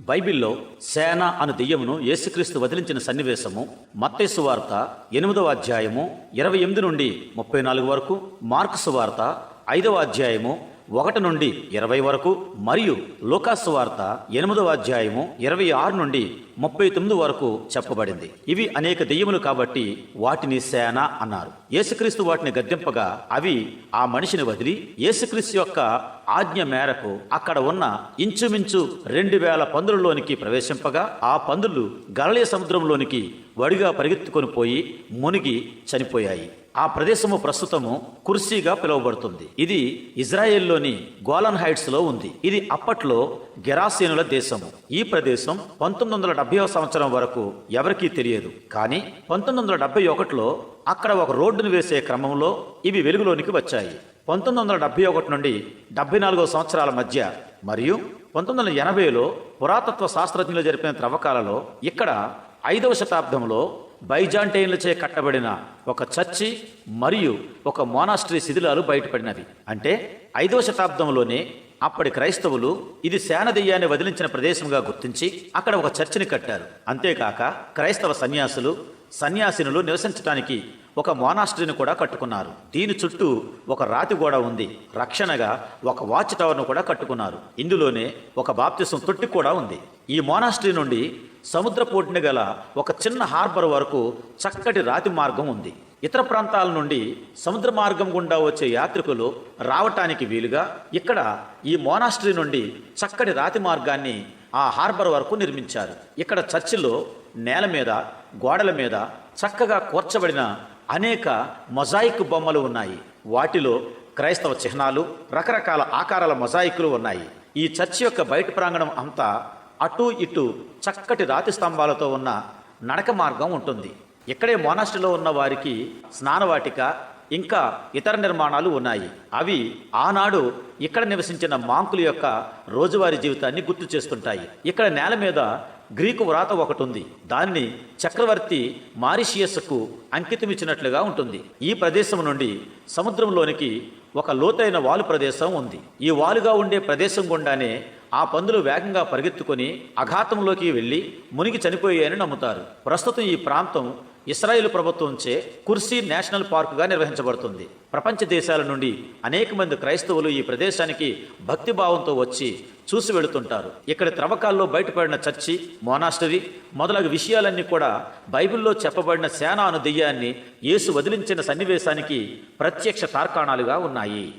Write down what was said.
బైబిల్లో సేన అను దెయ్యమును యేసుక్రీస్తు వదిలించిన సన్నివేశము మత్తేసు వార్త ఎనిమిదవ అధ్యాయము ఇరవై ఎనిమిది నుండి ముప్పై నాలుగు వరకు మార్క్సు వార్త ఐదవ అధ్యాయము ఒకటి నుండి ఇరవై వరకు మరియు లోకాసు వార్త ఎనిమిదవ అధ్యాయము ఇరవై ఆరు నుండి ముప్పై తొమ్మిది వరకు చెప్పబడింది. ఇవి అనేక దెయ్యములు కాబట్టి వాటిని సేన అన్నారు. యేసుక్రీస్తు వాటిని గద్దెంపగా అవి ఆ మనిషిని వదిలి యేసుక్రీస్తు యొక్క ఆజ్ఞ మేరకు అక్కడ ఉన్న ఇంచుమించు రెండు వేల పందులలోనికి ప్రవేశింపగా ఆ పందులు గలయ సముద్రంలోనికి వడిగా పరిగెత్తుకొని పోయి మునిగి చనిపోయాయి. ఆ ప్రదేశము ప్రస్తుతము కుర్సీగా పిలువబడుతుంది. ఇది ఇజ్రాయెల్లోని గోలన్ హైట్స్లో ఉంది. ఇది అప్పట్లో గెరాసేనుల దేశము. ఈ ప్రదేశం పంతొమ్మిది వందల డెబ్బై సంవత్సరం వరకు ఎవరికీ తెలియదు. కానీ పంతొమ్మిది వందల డెబ్బై ఒకటిలో అక్కడ ఒక రోడ్డును వేసే క్రమంలో ఇవి వెలుగులోనికి వచ్చాయి. పంతొమ్మిది వందల డెబ్బై ఒకటి నుండి డెబ్బై నాలుగో సంవత్సరాల మధ్య మరియు పంతొమ్మిది వందల ఎనభైలో పురాతత్వ శాస్త్రజ్ఞులు జరిపిన త్రవ్వకాలలో ఇక్కడ ఐదవ శతాబ్దంలో బైజాంటైన్లచే కట్టబడిన ఒక చర్చి మరియు ఒక మోనాస్ట్రీ శిథిలాలు బయటపడినవి. అంటే ఐదవ శతాబ్దంలోనే అప్పటి క్రైస్తవులు ఇది శానదెయ్యాన్ని వదిలించిన ప్రదేశంగా గుర్తించి అక్కడ ఒక చర్చిని కట్టారు. అంతేకాక క్రైస్తవ సన్యాసులు సన్యాసినులు నివసించడానికి ఒక మోనాస్ట్రీని కూడా కట్టుకున్నారు. దీని చుట్టూ ఒక రాతి గోడ ఉంది. రక్షణగా ఒక వాచ్ టవర్ను కూడా కట్టుకున్నారు. ఇందులోనే ఒక బాప్తిసం తొట్టి కూడా ఉంది. ఈ మోనాస్ట్రీ నుండి సముద్ర పోటీని గల ఒక చిన్న హార్బర్ వరకు చక్కటి రాతి మార్గం ఉంది. ఇతర ప్రాంతాల నుండి సముద్ర మార్గం గుండా వచ్చే యాత్రికులు రావటానికి వీలుగా ఇక్కడ ఈ మోనాస్ట్రీ నుండి చక్కటి రాతి మార్గాన్ని ఆ హార్బర్ వరకు నిర్మించారు. ఇక్కడ చర్చిలో నేల మీద గోడల మీద చక్కగా కూర్చబడిన అనేక మొజాయిక్ బొమ్మలు ఉన్నాయి. వాటిలో క్రైస్తవ చిహ్నాలు రకరకాల ఆకారాల మొజాయికులు ఉన్నాయి. ఈ చర్చి యొక్క బయట ప్రాంగణం అంతా అటు ఇటు చక్కటి రాతి స్తంభాలతో ఉన్న నడక మార్గం ఉంటుంది. ఇక్కడే మోనాస్టిలో ఉన్న వారికి స్నానవాటిక ఇంకా ఇతర నిర్మాణాలు ఉన్నాయి. అవి ఆనాడు ఇక్కడ నివసించిన మాంకుల యొక్క రోజువారీ జీవితాన్ని గుర్తు చేస్తుంటాయి. ఇక్కడ నేల మీద గ్రీకు వ్రాత ఒకటి ఉంది దాన్ని చక్రవర్తి మారిషియస్కు అంకితమిచ్చినట్లుగా ఉంటుంది. ఈ ప్రదేశం నుండి సముద్రంలోనికి ఒక లోతైన వాలు ప్రదేశం ఉంది. ఈ వాలుగా ఉండే ప్రదేశం గుండానే ఆ పందులు వేగంగా పరిగెత్తుకొని అఘాతంలోకి వెళ్ళి మునిగి చనిపోయాయని నమ్ముతారు. ప్రస్తుతం ఈ ప్రాంతం ఇస్రాయేల్ ప్రభుత్వంచే కుర్సీ నేషనల్ పార్కుగా నిర్వహించబడుతుంది. ప్రపంచ దేశాల నుండి అనేక మంది క్రైస్తవులు ఈ ప్రదేశానికి భక్తిభావంతో వచ్చి చూసి వెళుతుంటారు. ఇక్కడ త్రవ్వకాల్లో బయటపడిన చర్చి మోనాస్టరీ మొదలగు విషయాలన్నీ కూడా బైబిల్లో చెప్పబడిన సేన అను దెయ్యాన్ని యేసు వదిలించిన సన్నివేశానికి ప్రత్యక్ష తార్కాణాలుగా ఉన్నాయి.